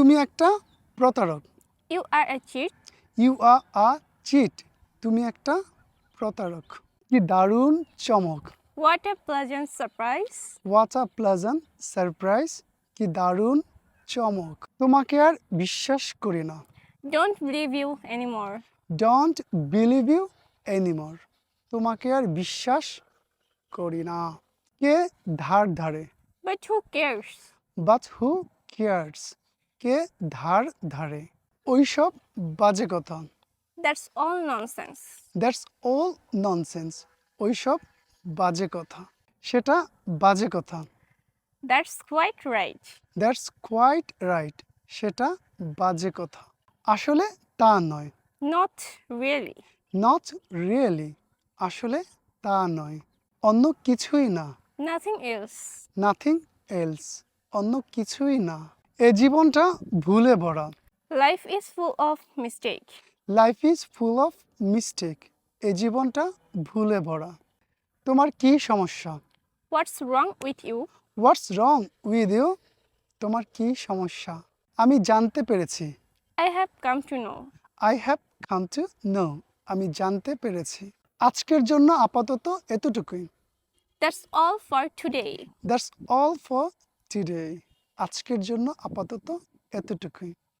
তুমি একটা প্রতারক। You are a cheat you are a cheat তুমি একটা প্রতারক। কি দারুণ চমক। What a pleasant surprise. What's a pleasant surprise কি দারুণ চমক। তোমাকে আর বিশ্বাস করি না। Don't believe you anymore. Don't believe you anymore তোমাকে আর বিশ্বাস করি না। কে ধার ধারে। But who cares? But who cares কে ধার ধারে। ওইসব বাজে কথা। That's all nonsense that's all nonsense ওইসব বাজে কথা। সেটা বাজে কথা। That's quite right that's quite right সেটা বাজে কথা। আসলে তা নয়। Not really. নট রিয়েলি আসলে তা নয়। অন্য কিছুই না। Nothing else. নাথিং এলস অন্য কিছুই না। এ জীবনটা ভুলে ভরা Life is full of mistake. Life is full of mistake এ জীবনটা ভুলে ভরা তোমার কি সমস্যা? What's wrong with you? What's wrong with you তোমার কি সমস্যা? আমি জানতে পেরেছি। I have come to know. I have come to know আমি জানতে পেরেছি। আজকের জন্য আপাতত এতটুকুই। That's all for today. That's all for today আজকের জন্য আপাতত এতটুকুই।